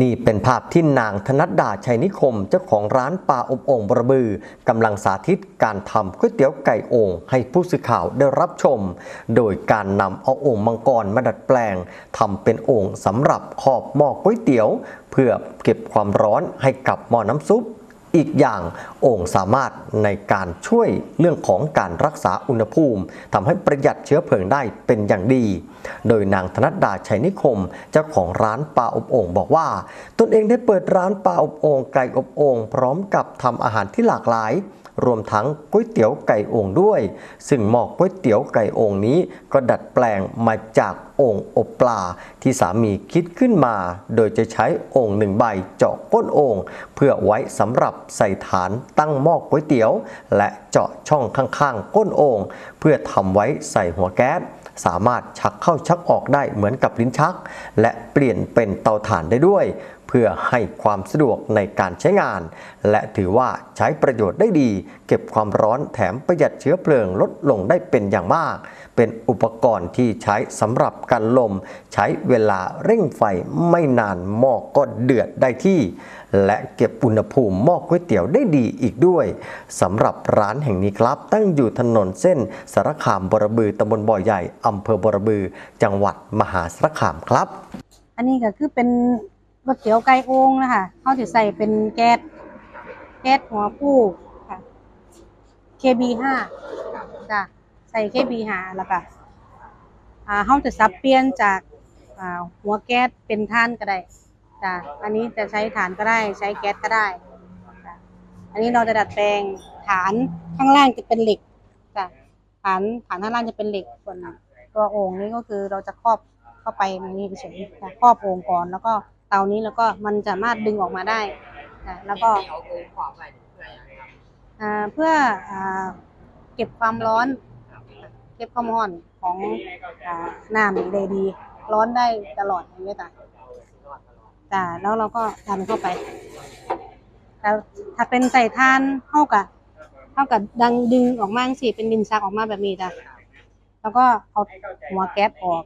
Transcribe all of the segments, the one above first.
นี่เป็นภาพที่นางธนัดดาชัยนิคม เจ้าของร้านปลาอบโอ่งบระบือกำลังสาธิตการทำก๋วยเตี๋ยวไก่โอ่งให้ผู้สื่อข่าวได้รับชม โดยการนำเอาโอ่งมังกรมาดัดแปลงทำเป็นโอ่งสำหรับขอบหม้อก๋วยเตี๋ยว เพื่อเก็บความร้อนให้กับหม้อน้ำซุป อีกอย่างโอ่งสามารถในการช่วยเรื่องของการรักษาอุณหภูมิทำให้ประหยัดเชื้อเพลิงได้เป็นอย่างดี โดยนางธนัดดาชัยนิคม เจ้าของร้านปลาอบโอ่งบอกว่า ตนเองได้เปิดร้านปลาอบโอ่งไก่อบโอ่งพร้อมกับทำอาหารที่หลากหลาย รวมทั้งก๋วยเตี๋ยวไก่โอ่งด้วย ซึ่งหม้อก๋วยเตี๋ยวไก่โอ่งนี้ก็ดัดแปลงมาจากโอ่งอบปลา ที่สามีคิดขึ้นมา โดยจะใช้โอ่งหนึ่งใบเจาะก้นโอ่งเพื่อไว้สำหรับใส่ฐานตั้งหม้อก๋วยเตี๋ยว และเจาะช่องข้างๆ ก้นโอ่งเพื่อทำไว้ใส่หัวแก๊สสามารถชักเข้าชักออกได้เหมือนกับลิ้นชัก และเปลี่ยนเป็นเตาถ่านได้ด้วย เพื่อให้ความสะดวกในการใช้งาน และถือว่าใช้ประโยชน์ได้ดี เก็บความร้อนแถมประหยัดเชื้อเพลิงลดลงได้เป็นอย่างมาก เป็นอุปกรณ์ที่ใช้สำหรับกันลม ใช้เวลาเร่งไฟไม่นานหม้อก็เดือดได้ที่ และเก็บอุณหภูมิหม้อก๋วยเตี๋ยวได้ดีอีกด้วยสำหรับร้านแห่งนี้ครับ ตั้งอยู่ถนนเส้นสารคามบรบือตำบลบ่อใหญ่อำเภอบรบือ จังหวัดมหาสารคามครับ อันนี้ก็คือเป็น ก๋วยเตี๋ยวไก่โอ่งนะคะเขาจะใส่เป็นแก๊สแก๊สหัวผู้ค่ะ KB ห้าจ้ะใส่ KB ห้าแล้วก็อ่าเขาจะสับเปลี่ยนจากอ่าหัวแก๊สเป็นท่านก็ได้จ้ะอันนี้จะใช้ฐานก็ได้ใช้แก๊สก็ได้จ้ะอันนี้เราจะดัดแปลงฐานข้างล่างจะเป็นเหล็กจ้ะฐานฐานข้างล่างจะเป็นเหล็กส่วนตัวโอ่งนี้ก็คือเราจะครอบเข้าไปมันนี่เฉยๆค่ะครอบโอ่งก่อนแล้วก็ เตานี้แล้วก็มันสามารถดึงออกมาได้ค่ะแล้วก็เอาโอ่งขวางไว้เพื่ออย่างไรครับอ่าเพื่ออ่าเก็บความร้อน เก็บความร้อนของอ่าน้ำได้ดี ร้อนได้ตลอดอย่างนี้ยจ้ะจ้ะแล้วเราก็ดันเข้าไปแล้วถ้าเป็นใส่ทานเท่ากับเท่ากับดังดึงออกมาสิเป็นดินชักออกมาแบบนี้จ้ะแล้วก็เอาหัวแก๊สออก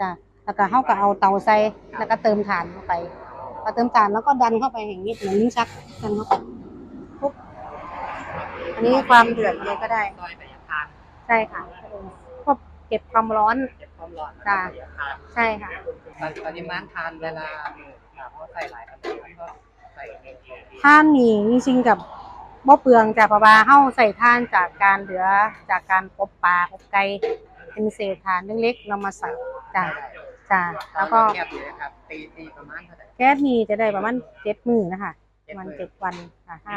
จ้ะ แล้วก็เท่ากับเอาเตาใส่แล้วก็เติมถ่านเข้าไปพอเติมถ่านแล้วก็ดันเข้าไปอย่างนี้เหมือนลิ้นชักดันเข้าไปปุ๊บอันนี้ความเดือดเลยก็ได้ซอยไปยังทานใช่ค่ะก็เก็บความร้อนเก็บความร้อนจ้ะไปยังทานใช่ค่ะปริมาณทานเวลาครับเพราะใส่หลายอันก็ใส่ท่านนี่จริงๆกับบ่เปลืองจากปลาบาเฮ้าใส่ท่านจากการเหลือจากการอบปลาอบไก่เป็นเศษทานเล็กๆเรามาใส่จ้ะ จ้ะแล้วก็แคบเลยครับตีตีประมาณเท่าไหร่แก๊สนี่จะได้ประมาณเจ็ดมือนะคะประมาณเจ็ดวันค่ะห้า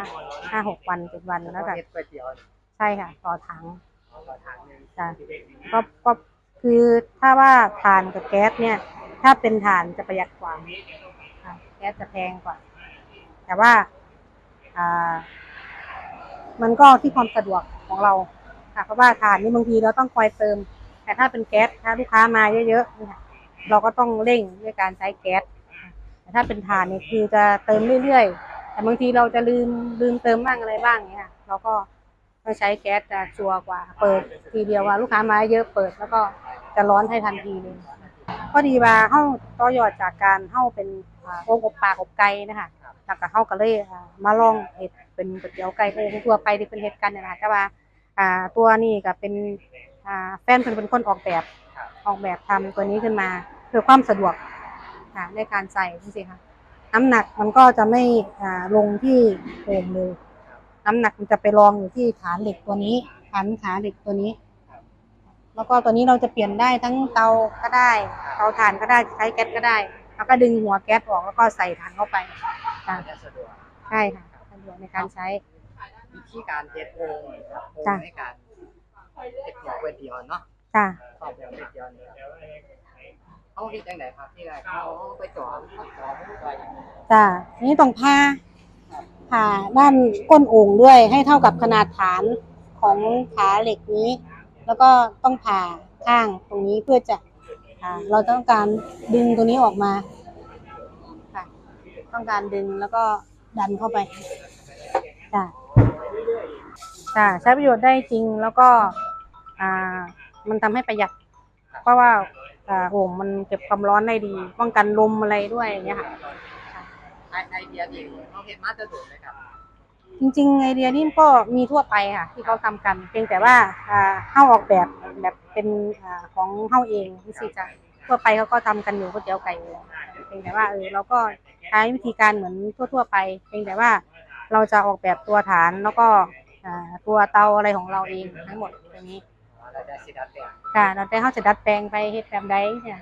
ห้าหกวันเจ็ดวันแล้วก็เฮ็ดก๋วยเตี๋ยวใช่ค่ะ ต่อถังเอาต่อทางหนึงจ้ะก็ก็คือถ้าว่าถ่านกับแก๊สเนี่ย ถ้าเป็นถ่านจะประหยัดกว่าค่ะแก๊สจะแพงกว่า แต่ว่าอ่า มันก็ที่ความสะดวกของเราค่ะเพราะว่าถ่านนี่บางทีเราต้องคอยเติม แต่ถ้าเป็นแก๊สถ้าลูกค้ามาเยอะๆเนี่ย เราก็ต้องเร่งด้วยการใช้แก๊สแต่ถ้าเป็นถ่านเนี่ยคือจะเติมเรื่อยๆ แต่บางทีเราจะลืมลืมเติมบ้างอะไรบ้างเนี่ยเราก็ต้องใช้แก๊สจะชัวร์กว่า เปิดทีเดียวว่าลูกค้ามาเยอะเปิดแล้วก็จะร้อนให้ทันทีเลยก็ดีว่าเฮ้าต่อยอดจากการเฮ้าเป็นอ่งอบปากอบไก่นะคะแล้วก็เฮ้าก็เลยอ่ามาลองเห็ดเป็นก๋วยเตี๋ยวไก่โองทั่วไปที่เป็นเห็ดกันเนี่ยนะคะแต่ว่าตัวนี้ก็เป็นแฟนเพิ่นเป็นคนออกแบบ ออกแบบทำตัวนี้ขึ้นมา เพื่อความสะดวกค่ะในการใส่จริงๆค่ะน้ำหนักมันก็จะไม่อ่าลงที่โอ่งเลยน้ำหนักมันจะไปรองอยู่ที่ฐานเหล็กตัวนี้ฐานขาเหล็กตัวนี้ แล้วก็ตัวนี้เราจะเปลี่ยนได้ทั้งเตาก็ได้เตาถ่านก็ได้ใช้แก๊สก็ได้ แล้วก็ดึงหัวแก๊สออกแล้วก็ใส่ถ่านเข้าไปค่ะจะสะดวกใช่ค่ะสะดวกในการใช้วิธีการเฮ็ดโอ่งครับโอ่งจ้ะในการเฮ็ดหัวก๋วยเตี๋ยวเนาะ จ้ะชอบแบบก๋วยเตี๋ยวนี่ครับเขาเฮ็ดจังไดครับที่แรกเขาไปจ่อเขาจ่อเขาจ่ออย่างนี้จ้ะอันนี้ต้องผ่าผ่าด้านก้นโอ่งด้วยให้เท่ากับขนาดฐานของขาเหล็กนี้ แล้วก็ต้องผ่าข้างตรงนี้เพื่อจะอ่าเราต้องการดึงตัวนี้ออกมาค่ะต้องการดึงแล้วก็ดันเข้าไปจ้ะจ้ะใช้ประโยชน์ได้จริงแล้วก็อ่า มันทำให้ประหยัด เพราะว่าอ่าโอ่งมันเก็บความร้อนได้ดี ป้องกันลมอะไรด้วยอย่างเงี้ยค่ะค่ะไอไอเดียนี่เขาเห็นมาจะโดดเลยครับจริงๆไอเดียนี่ก็มีทั่วไปค่ะ ที่เขาทำกัน เพียงแต่ว่าอ่าเฮ้าออกแบบแบบเป็นอ่าของเฮ้าเองนี่สิจ้ะทั่วไปเขาก็ทำกันอยู่ก๋วยเตี๋ยวไก่อยู่แล้วเพียงแต่ว่าเออเราก็ใช้วิธีการเหมือนทั่ว ๆ ไป เพียงแต่ว่าเราจะออกแบบตัวฐานแล้วก็อ่าตัวเตาอะไรของเราเองทั้งหมดตรงนี้ เราจะสิดัดแปลงค่ะเราแต่เขาจะดัดแปลงไปเฮ็ดแบบใดเนี่ย